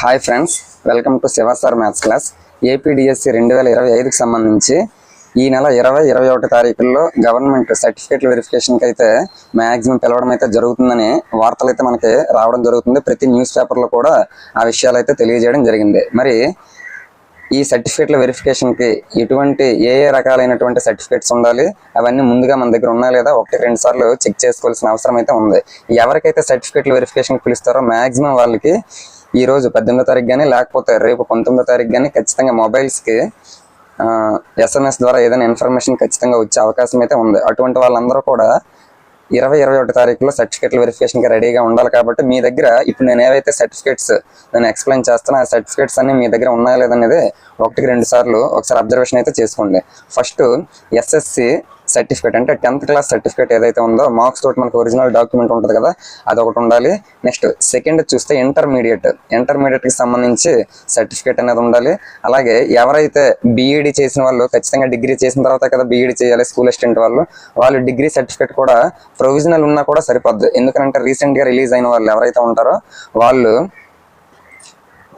Hi friends welcome to Siva sir maths class AP DSC రెండు వేల ఇరవై ఐదుకి సంబంధించి ఈ నెల ఇరవై ఇరవై ఒకటి తారీఖుల్లో గవర్నమెంట్ సర్టిఫికేట్ వెరిఫికేషన్కి అయితే మ్యాక్సిమం పిలవడం అయితే జరుగుతుందని వార్తలు అయితే మనకి రావడం జరుగుతుంది. ప్రతి న్యూస్ పేపర్లో కూడా ఆ విషయాలు అయితే తెలియజేయడం జరిగింది. మరి ఈ సర్టిఫికేట్ల వెరిఫికేషన్కి ఎటువంటి ఏ ఏ రకాలైనటువంటి సర్టిఫికేట్స్ ఉండాలి? అవన్నీ ముందుగా మన దగ్గర ఉన్నా లేదా? ఒకటి రెండు సార్లు చెక్ చేసుకోవాల్సిన అవసరం అయితే ఉంది. ఎవరికైతే సర్టిఫికేట్ల వెరిఫికేషన్ పిలుస్తారో మ్యాక్సిమం వాళ్ళకి ఈ రోజు పద్దెనిమిదో తారీఖు కానీ లేకపోతే రేపు పంతొమ్మిదో తారీఖు కానీ ఖచ్చితంగా మొబైల్స్కి ఎస్ఎంఎస్ ద్వారా ఏదైనా ఇన్ఫర్మేషన్ ఖచ్చితంగా వచ్చే అవకాశం అయితే ఉంది. అటువంటి వాళ్ళందరూ కూడా ఇరవై ఇరవై ఒకటి తారీఖులో సర్టిఫికేట్ల వెరిఫికేషన్కి రెడీగా ఉండాలి కాబట్టి మీ దగ్గర ఇప్పుడు నేను ఏవైతే సర్టిఫికేట్స్ నేను ఎక్స్ప్లెయిన్ చేస్తానో ఆ సర్టిఫికేట్స్ అన్ని మీ దగ్గర ఉన్నాయా లేదనేది ఒకటికి రెండు సార్లు ఒకసారి అబ్జర్వేషన్ అయితే చేసుకోండి. ఫస్ట్ ఎస్ఎస్సి సర్టిఫికేట్ అంటే టెన్త్ క్లాస్ సర్టిఫికేట్ ఏదైతే ఉందో మార్క్స్ తోటి మనకు ఒరిజినల్ డాక్యుమెంట్ ఉంటుంది కదా అది ఒకటి ఉండాలి. నెక్స్ట్ సెకండ్ చూస్తే ఇంటర్మీడియట్. ఇంటర్మీడియట్కి సంబంధించి సర్టిఫికేట్ అనేది ఉండాలి. అలాగే ఎవరైతే బీఈడి చేసిన వాళ్ళు ఖచ్చితంగా డిగ్రీ చేసిన తర్వాత కదా బీఈడి చేయాలి స్కూల్ అసిస్టెంట్ వాళ్ళు వాళ్ళు డిగ్రీ సర్టిఫికేట్ కూడా ప్రొవిజనల్ ఉన్నా కూడా సరిపోద్ది. ఎందుకంటే రీసెంట్గా రిలీజ్ అయిన వాళ్ళు ఎవరైతే ఉంటారో వాళ్ళు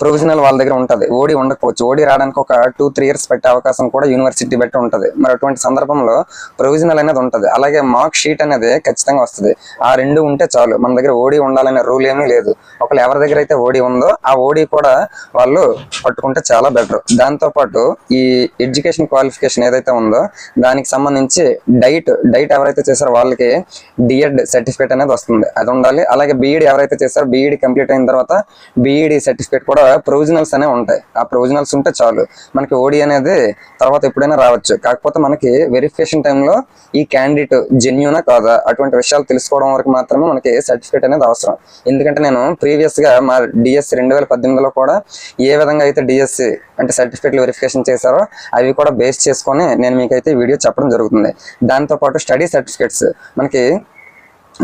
ప్రొవిజనల్ వాళ్ళ దగ్గర ఉంటుంది. ఓడి ఉండకపోవచ్చు. ఓడి రావడానికి ఒక టూ త్రీ ఇయర్స్ పెట్టే అవకాశం కూడా యూనివర్సిటీ బట్టి ఉంటుంది. మరి అటువంటి సందర్భంలో ప్రొవిజనల్ అనేది ఉంటుంది. అలాగే మార్క్ షీట్ అనేది ఖచ్చితంగా వస్తుంది. ఆ రెండు ఉంటే చాలు. మన దగ్గర ఓడి ఉండాలనే రూల్ ఏమీ లేదు. ఒకళ్ళు ఎవరి దగ్గర అయితే ఓడి ఉందో ఆ ఓడి కూడా వాళ్ళు పట్టుకుంటే చాలా బెటర్. దాంతోపాటు ఈ ఎడ్యుకేషన్ క్వాలిఫికేషన్ ఏదైతే ఉందో దానికి సంబంధించి డైట్ డైట్ ఎవరైతే చేశారో వాళ్ళకి డిఎడ్ సర్టిఫికేట్ అనేది వస్తుంది. అది ఉండాలి. అలాగే బీఈడి ఎవరైతే చేశారో బీఈడి కంప్లీట్ అయిన తర్వాత బీఈడి సర్టిఫికేట్ కూడా ప్రొవిజనల్స్ అనేవి ఉంటాయి. ఆ ప్రొవిజనల్స్ ఉంటే చాలు. మనకి ఓడి అనేది తర్వాత ఎప్పుడైనా రావచ్చు. కాకపోతే మనకి వెరిఫికేషన్ టైంలో ఈ క్యాండిడేట్ జెన్యునా కాదా? అటువంటి విషయాలు తెలుసుకోవడం వరకు మాత్రమే మనకి సర్టిఫికేట్ అనేది అవసరం. ఎందుకంటే నేను ప్రీవియస్గా మా డిఎస్సి రెండు వేల పద్దెనిమిదిలో కూడా ఏ విధంగా అయితే డిఎస్సి అంటే సర్టిఫికేట్లు వెరిఫికేషన్ చేశారో అవి కూడా బేస్ చేసుకొని నేను మీకైతే వీడియో చెప్పడం జరుగుతుంది. దాంతోపాటు స్టడీ సర్టిఫికేట్స్. మనకి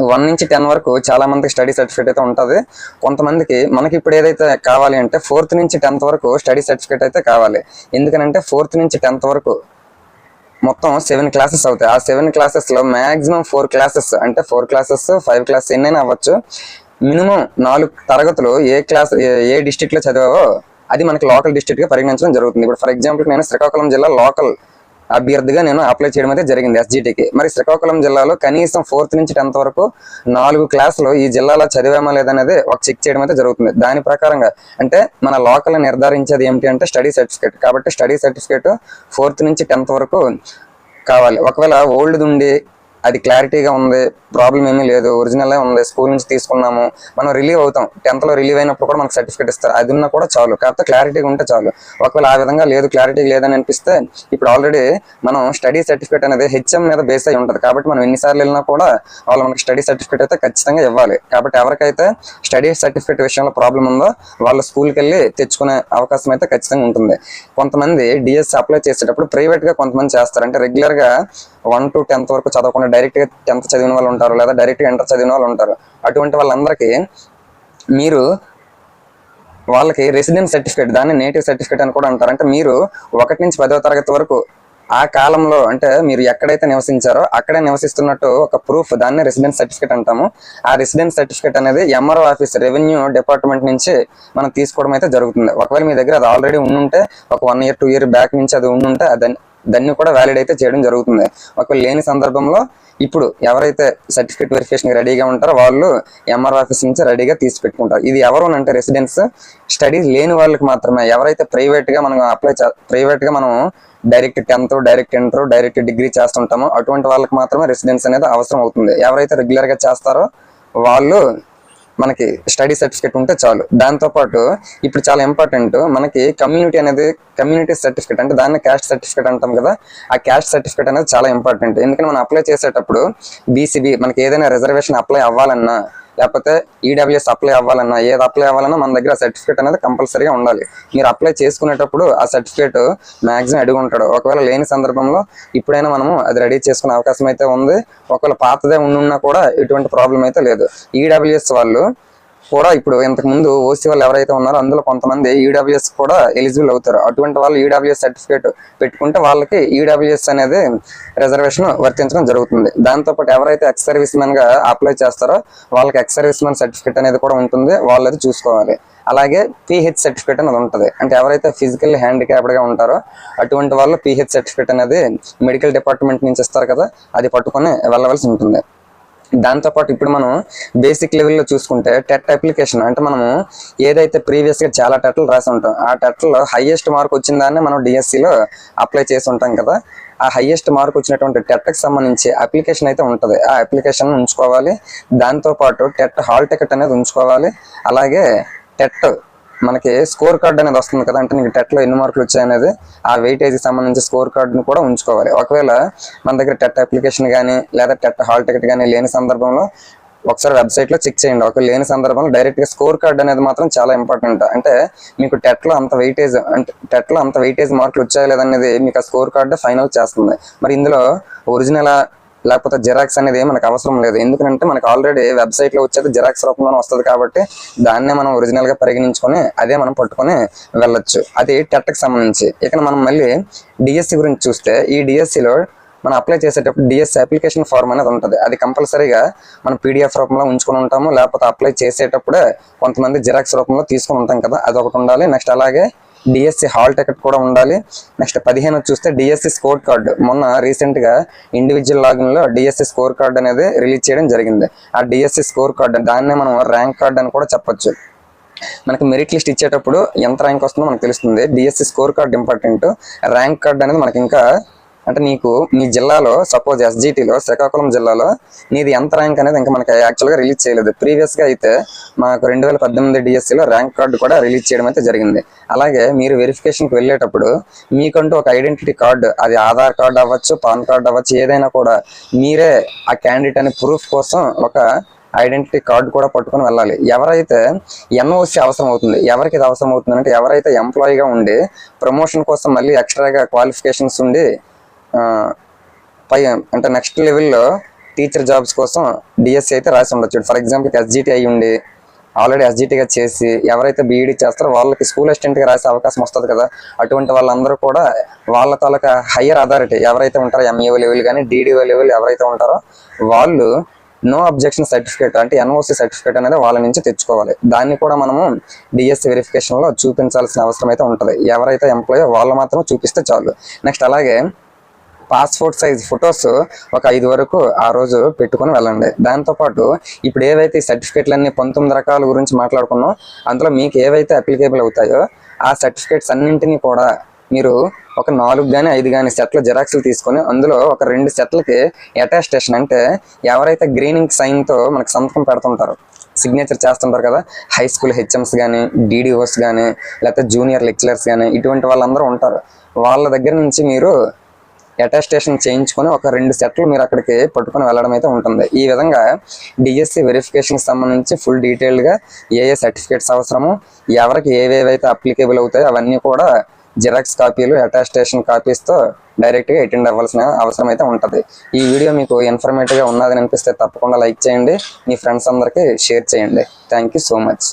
వన్ నుంచి టెన్ వరకు చాలా మందికి స్టడీ సర్టిఫికేట్ అయితే ఉంటుంది. కొంతమందికి మనకి ఇప్పుడు ఏదైతే కావాలి అంటే ఫోర్త్ నుంచి టెన్త్ వరకు స్టడీ సర్టిఫికేట్ అయితే కావాలి. ఎందుకనంటే ఫోర్త్ నుంచి టెన్త్ వరకు మొత్తం సెవెన్ క్లాసెస్ అవుతాయి. ఆ సెవెన్ క్లాసెస్లో మ్యాక్సిమం ఫోర్ క్లాసెస్ అంటే ఫోర్ క్లాసెస్ ఫైవ్ క్లాసెస్ ఎన్నైనా అవ్వచ్చు. మినిమం నాలుగు తరగతులు ఏ క్లాస్ ఏ- ఏ డిస్టిక్లో చదివావో అది మనకి లోకల్ డిస్ట్రిక్ట్గా పరిగణించడం జరుగుతుంది. ఇప్పుడు ఫర్ ఎగ్జాంపుల్ నేను శ్రీకాకుళం జిల్లా లోకల్ అభ్యర్థిగా నేను అప్లై చేయడం అయితే జరిగింది ఎస్జిటికి మరి శ్రీకాకుళం జిల్లాలో కనీసం ఫోర్త్ నుంచి టెన్త్ వరకు నాలుగు క్లాసులు ఈ జిల్లాలో చదివామా లేదనేది ఒక చెక్ చేయడం అయితే జరుగుతుంది. దాని ప్రకారంగా అంటే మన లోకల్ నిర్ధారించేది ఏమిటి అంటే స్టడీ సర్టిఫికేట్ కాబట్టి స్టడీ సర్టిఫికేట్ ఫోర్త్ నుంచి టెన్త్ వరకు కావాలి. ఒకవేళ ఓల్డ్ ఉండి అది క్లారిటీగా ఉంది ప్రాబ్లం ఏమీ లేదు ఒరిజినలే ఉంది స్కూల్ నుంచి తీసుకున్నాము మనం రిలీవ్ అవుతాం టెన్త్లో రిలీవ్ అయినప్పుడు కూడా మనకు సర్టిఫికేట్ ఇస్తారు అది ఉన్నా కూడా చాలు కాకపోతే క్లారిటీగా ఉంటే చాలు. ఒకవేళ ఆ విధంగా లేదు క్లారిటీ లేదని అనిపిస్తే ఇప్పుడు ఆల్రెడీ మనం స్టడీ సర్టిఫికేట్ అనేది హెచ్ఎం మీద బేస్ అయి ఉంటుంది కాబట్టి మనం ఎన్నిసార్లు వెళ్ళినా కూడా వాళ్ళు మనకి స్టడీ సర్టిఫికేట్ అయితే ఖచ్చితంగా ఇవ్వాలి. కాబట్టి ఎవరికైతే స్టడీ సర్టిఫికేట్ విషయంలో ప్రాబ్లం ఉందో వాళ్ళ స్కూల్కి వెళ్ళి తెచ్చుకునే అవకాశం అయితే ఖచ్చితంగా ఉంటుంది. కొంతమంది డిఎస్ అప్లై చేసేటప్పుడు ప్రైవేట్గా కొంతమంది చేస్తారు అంటే రెగ్యులర్గా వన్ టు టెన్త్ వరకు చదవకుండా డైరెక్ట్గా టెన్త్ చదివిన వాళ్ళు ఉంటారు లేదా డైరెక్ట్గా ఇంటర్ చదివిన వాళ్ళు ఉంటారు. అటువంటి వాళ్ళందరికీ మీరు వాళ్ళకి రెసిడెన్స్ సర్టిఫికేట్ దాన్ని నేటివ్ సర్టిఫికేట్ అని కూడా అంటారు. అంటే మీరు ఒకటి నుంచి పదవ తరగతి వరకు ఆ కాలంలో అంటే మీరు ఎక్కడైతే నివసించారో అక్కడే నివసిస్తున్నట్టు ఒక ప్రూఫ్ దాన్ని రెసిడెన్స్ సర్టిఫికేట్ అంటాము. ఆ రెసిడెన్స్ సర్టిఫికేట్ అనేది ఎంఆర్ఓ ఆఫీస్ రెవెన్యూ డిపార్ట్మెంట్ నుంచి మనం తీసుకోవడం అయితే జరుగుతుంది. ఒకవేళ మీ దగ్గర అది ఆల్రెడీ ఉండుంటే ఒక one year two year back నుంచి అది ఉండుంటే అది దాన్ని కూడా వ్యాలిడ్ అయితే చేయడం జరుగుతుంది. ఒకవేళ లేని సందర్భంలో ఇప్పుడు ఎవరైతే సర్టిఫికేట్ వెరిఫికేషన్ రెడీగా ఉంటారో వాళ్ళు ఎంఆర్ ఆఫీస్ నుంచి రెడీగా తీసి పెట్టుకుంటారు. ఇది ఎవరు అంటే రెసిడెన్స్ స్టడీస్ లేని వాళ్ళకి మాత్రమే. ఎవరైతే ప్రైవేట్గా మనం అప్లై ప్రైవేట్గా మనం direct tenth direct inter direct degree చేస్తుంటామో అటువంటి వాళ్ళకి మాత్రమే రెసిడెన్స్ అనేది అవసరం అవుతుంది. ఎవరైతే రెగ్యులర్గా చేస్తారో వాళ్ళు మనకి స్టడీ సర్టిఫికేట్ ఉంటే చాలు. దాంతోపాటు ఇప్పుడు చాలా ఇంపార్టెంట్ మనకి కమ్యూనిటీ అనేది కమ్యూనిటీ సర్టిఫికేట్ అంటే దాన్ని క్యాస్ట్ సర్టిఫికేట్ అంటాం కదా. ఆ క్యాస్ట్ సర్టిఫికేట్ అనేది చాలా ఇంపార్టెంట్ ఎందుకంటే మనం అప్లై చేసేటప్పుడు బీసీబీ మనకి ఏదైనా రిజర్వేషన్ అప్లై అవ్వాలన్నా లేకపోతే ఈడబ్ల్యూఎస్ అప్లై అవ్వాలన్నా ఏది అప్లై అవ్వాలన్నా మన దగ్గర సర్టిఫికేట్ అనేది కంపల్సరీగా ఉండాలి. మీరు అప్లై చేసుకునేటప్పుడు ఆ సర్టిఫికేట్ మ్యాక్సిమం అడిగి ఉంటాడు. ఒకవేళ లేని సందర్భంలో ఇప్పుడైనా మనము అది రెడీ చేసుకునే అవకాశం అయితే ఉంది. ఒకవేళ పాతదే ఉండున్నా కూడా ఎటువంటి ప్రాబ్లం అయితే లేదు. ఈడబ్ల్యూఎస్ వాళ్ళు కూడా ఇప్పుడు ఇంతకు ముందు ఓసీ వాళ్ళు ఎవరైతే ఉన్నారో అందులో కొంతమంది ఈడబ్ల్యూఎస్ కూడా ఎలిజిబుల్ అవుతారు. అటువంటి వాళ్ళు ఈడబ్ల్యూఎస్ సర్టిఫికేట్ పెట్టుకుంటే వాళ్ళకి ఈడబ్ల్యూఎస్ అనేది రిజర్వేషన్ వర్తించడం జరుగుతుంది. దాంతోపాటు ఎవరైతే ఎక్స్ సర్వీస్ మెన్గా అప్లై చేస్తారో వాళ్ళకి ఎక్స్ సర్వీస్ మెన్ సర్టిఫికేట్ అనేది కూడా ఉంటుంది. వాళ్ళు అది చూసుకోవాలి. అలాగే పిహెచ్ సర్టిఫికేట్ అనేది ఉంటుంది. అంటే ఎవరైతే ఫిజికల్ హ్యాండిక్యాప్డ్గా ఉంటారో అటువంటి వాళ్ళు పిహెచ్ సర్టిఫికేట్ అనేది మెడికల్ డిపార్ట్మెంట్ నుంచి ఇస్తారు కదా అది పట్టుకొని వెళ్ళవలసి ఉంటుంది. దాంతోపాటు ఇప్పుడు మనం బేసిక్ లెవెల్లో చూసుకుంటే టెట్ అప్లికేషన్ అంటే మనము ఏదైతే ప్రీవియస్గా చాలా టెట్లు రాసి ఉంటాం ఆ టెట్లో హైయెస్ట్ మార్క్ వచ్చిన దాన్ని మనం డిఎస్సిలో అప్లై చేసి ఉంటాం కదా. ఆ హైయెస్ట్ మార్క్ వచ్చినటువంటి టెట్కి సంబంధించి అప్లికేషన్ అయితే ఉంటుంది. ఆ అప్లికేషన్ ఉంచుకోవాలి. దాంతోపాటు టెట్ హాల్ టికెట్ అనేది ఉంచుకోవాలి. అలాగే టెట్ మనకి స్కోర్ కార్డ్ అనేది వస్తుంది కదా అంటే నీకు టెట్లో ఎన్ని మార్కులు వచ్చాయనేది ఆ వెయిటేజ్కి సంబంధించి స్కోర్ కార్డును కూడా ఉంచుకోవాలి. ఒకవేళ మన దగ్గర టెట్ అప్లికేషన్ కానీ లేదా టెట్ హాల్ టికెట్ కానీ లేని సందర్భంలో ఒకసారి వెబ్సైట్లో చెక్ చేయండి. ఒక లేని సందర్భంలో డైరెక్ట్గా స్కోర్ కార్డ్ అనేది మాత్రం చాలా ఇంపార్టెంట్. అంటే మీకు టెట్లో అంత వెయిటేజ్ అంటే టెట్లో అంత వెయిటేజ్ మార్కులు వచ్చాయా లేదనేది మీకు ఆ స్కోర్ కార్డ్ ఫైనల్ చేస్తుంది. మరి ఇందులో ఒరిజినల్ లేకపోతే జిరాక్స్ అనేది మనకు అవసరం లేదు. ఎందుకంటే మనకు ఆల్రెడీ వెబ్సైట్లో వచ్చేది జిరాక్స్ రూపంలో వస్తుంది కాబట్టి దాన్నే మనం ఒరిజినల్గా పరిగణించుకొని అదే మనం పట్టుకొని వెళ్ళొచ్చు. అది టెట్కి సంబంధించి. ఇక మనం మళ్ళీ డిఎస్సి గురించి చూస్తే ఈ డిఎస్సిలో లో మనం అప్లై చేసేటప్పుడు డిఎస్సి అప్లికేషన్ ఫార్మ్ అనేది ఉంటుంది. అది కంపల్సరీగా మనం పీడిఎఫ్ రూపంలో ఉంచుకొని ఉంటాము. లేకపోతే అప్లై చేసేటప్పుడే కొంతమంది జిరాక్స్ రూపంలో తీసుకొని ఉంటాం కదా. అది ఒకటి ఉండాలి. నెక్స్ట్ అలాగే డిఎస్సి హాల్ టికెట్ కూడా ఉండాలి. నెక్స్ట్ పదిహేను చూస్తే డిఎస్సి స్కోర్ కార్డు మొన్న రీసెంట్గా ఇండివిజువల్ లాగిన్లో డిఎస్సి స్కోర్ కార్డ్ అనేది రిలీజ్ చేయడం జరిగింది. ఆ డిఎస్సి స్కోర్ కార్డు దాన్నే మనం ర్యాంక్ కార్డ్ అని కూడా చెప్పొచ్చు. మనకి మెరిట్ లిస్ట్ ఇచ్చేటప్పుడు ఎంత ర్యాంక్ వస్తుందో మనకు తెలుస్తుంది. DSC score card important rank card అనేది మనకి ఇంకా అంటే నీకు మీ జిల్లాలో సపోజ్ ఎస్జిటిలో శ్రీకాకుళం జిల్లాలో నీది ఎంత ర్యాంక్ అనేది ఇంకా మనకి యాక్చువల్గా రిలీజ్ చేయలేదు. ప్రీవియస్గా అయితే మాకు రెండు వేల పద్దెనిమిది డిఎస్సిలో ర్యాంక్ కార్డు కూడా రిలీజ్ చేయడం అయితే జరిగింది. అలాగే మీరు వెరిఫికేషన్కి వెళ్ళేటప్పుడు మీకంటూ ఒక ఐడెంటిటీ కార్డు అది ఆధార్ కార్డు అవ్వచ్చు పాన్ కార్డు అవ్వచ్చు ఏదైనా కూడా మీరే ఆ క్యాండిడేట్ అనే ప్రూఫ్ కోసం ఒక ఐడెంటిటీ కార్డు కూడా పట్టుకొని వెళ్ళాలి. ఎవరైతే ఎన్ఓసి అవసరం అవుతుంది ఎవరికి ఇది అవసరం అవుతుంది అంటే ఎవరైతే ఎంప్లాయీగా ఉండి ప్రమోషన్ కోసం మళ్ళీ ఎక్స్ట్రాగా క్వాలిఫికేషన్స్ ఉండి పై అంటే నెక్స్ట్ లెవెల్లో టీచర్ జాబ్స్ కోసం డిఎస్సి అయితే రాసి ఉండొచ్చు. ఫర్ ఎగ్జాంపుల్ ఎస్జిటి అయి ఉండి ఆల్రెడీ ఎస్జిటిగా చేసి ఎవరైతే బీఈడి చేస్తారో వాళ్ళకి స్కూల్ అసిస్టెంట్గా రాసే అవకాశం వస్తుంది కదా. అటువంటి వాళ్ళందరూ కూడా వాళ్ళ తాలూకా హయ్యర్ అథారిటీ ఎవరైతే ఉంటారో ఎంఈఓ లెవెల్ కానీ డీడీఓ లెవెల్ ఎవరైతే ఉంటారో వాళ్ళు నో అబ్జెక్షన్ సర్టిఫికేట్ అంటే ఎన్ఓసి సర్టిఫికేట్ అనేది వాళ్ళ నుంచి తెచ్చుకోవాలి. దాన్ని కూడా మనము డిఎస్సి వెరిఫికేషన్లో చూపించాల్సిన అవసరం అయితే ఉంటుంది. ఎవరైతే ఎంప్లాయో వాళ్ళు మాత్రం చూపిస్తే చాలు. నెక్స్ట్ అలాగే పాస్పోర్ట్ సైజ్ ఫొటోస్ ఒక ఐదు వరకు ఆ రోజు పెట్టుకుని వెళ్ళండి. దాంతోపాటు ఇప్పుడు ఏవైతే ఈ సర్టిఫికేట్లన్నీ పంతొమ్మిది రకాల గురించి మాట్లాడుకున్నాం అందులో మీకు ఏవైతే అప్లికేబుల్ అవుతాయో ఆ సర్టిఫికేట్స్ అన్నింటినీ కూడా మీరు ఒక నాలుగు కానీ ఐదు కానీ సెట్ల జిరాక్స్లు తీసుకొని అందులో ఒక రెండు సెట్లకి అటాస్టేషన్ అంటే ఎవరైతే గ్రీనింగ్ సైన్తో మనకు సంతకం పెడుతుంటారు సిగ్నేచర్ చేస్తుంటారు కదా హై స్కూల్ హెచ్ఎంస్ కానీ డీడీఓస్ కానీ లేకపోతే జూనియర్ లెక్చరర్స్ కానీ ఇటువంటి వాళ్ళందరూ ఉంటారు. వాళ్ళ దగ్గర నుంచి మీరు అటాస్టేషన్ చేయించుకొని ఒక రెండు సెట్లు మీరు అక్కడికి పట్టుకొని వెళ్ళడం అయితే ఉంటుంది. ఈ విధంగా డిఎస్సి వెరిఫికేషన్ సంబంధించి ఫుల్ డీటెయిల్గా ఏ ఏ సర్టిఫికేట్స్ అవసరము ఎవరికి ఏవేవైతే అప్లికేబుల్ అవుతాయో అవన్నీ కూడా జిరాక్స్ కాపీలు అటాస్టేషన్ కాపీస్తో డైరెక్ట్గా అటెండ్ అవ్వాల్సిన అవసరం అయితే ఉంటుంది. ఈ వీడియో మీకు ఇన్ఫర్మేటివ్గా ఉన్నదని అనిపిస్తే తప్పకుండా లైక్ చేయండి. మీ ఫ్రెండ్స్ అందరికీ షేర్ చేయండి. Thank you so much